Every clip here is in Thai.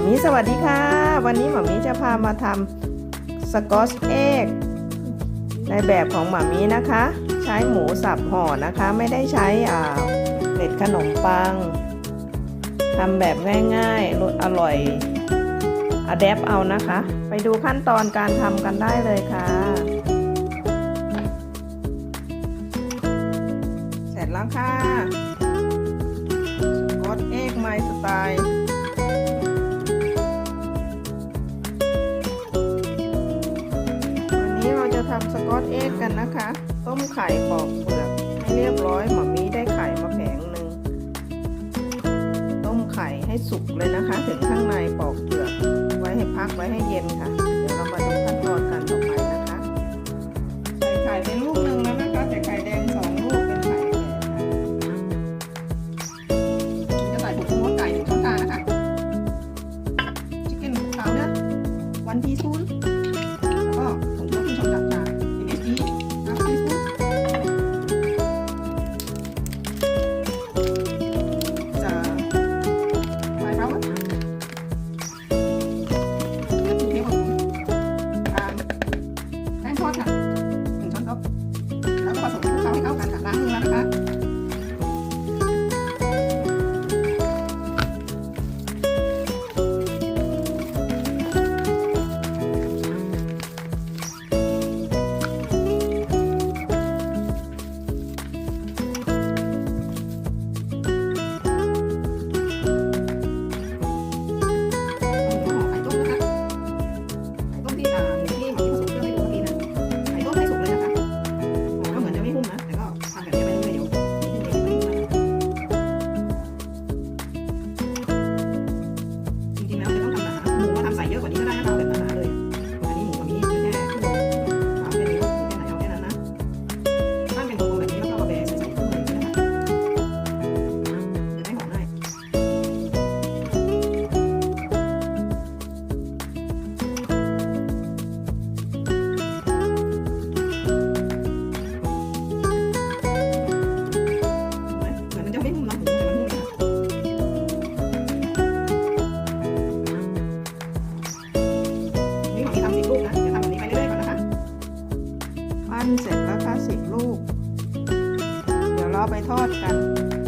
มมี่สวัสดีค่ะ วันนี้หมามีจะพามาทำสกอชเอกในแบบของหมามีนะคะ ใช้หมูสับห่อนะคะ ไม่ได้ใช้อาเหล็ดขนมปังทำแบบง่ายๆรสอร่อยอะแดปเอานะคะ ไปดูขั้นตอนการทำกันได้เลยค่ะเสร็จแล้วค่ะำสกอตเอ็กกันนะคะ ต้มไข่ปอกเปลือกให้เรียบร้อยหมอมีได้ไข่มาแผงหนึ่งต้มไข่ให้สุกเลยนะคะ ถึงข้างในปอกเปลือกไว้ให้พักไว้ให้เย็นค่ะ เดี๋ยวเรามาดูขั้นตอนกันต่อไปนะคะใส่ไข่เป็นลูกหนึ่ง เอาไปทอดกัน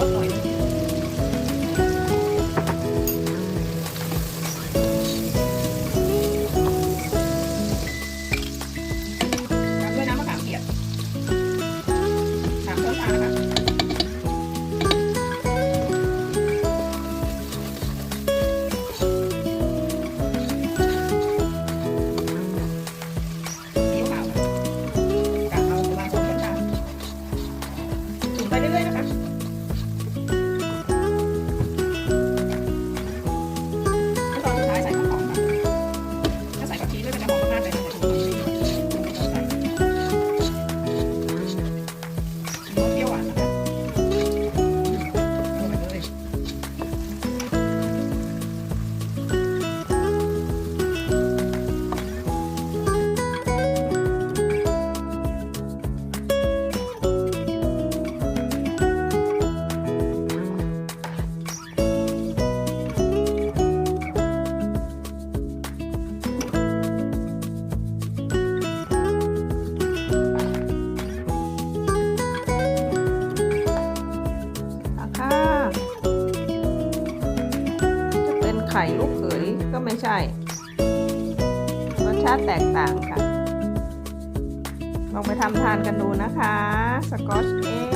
我操牛逼 ข่ลูกเขยก็ไม่ใช่รสชาติแตกต่างค่ะ ลองไปทำทานกันดูนะคะ สกอชเอ็ก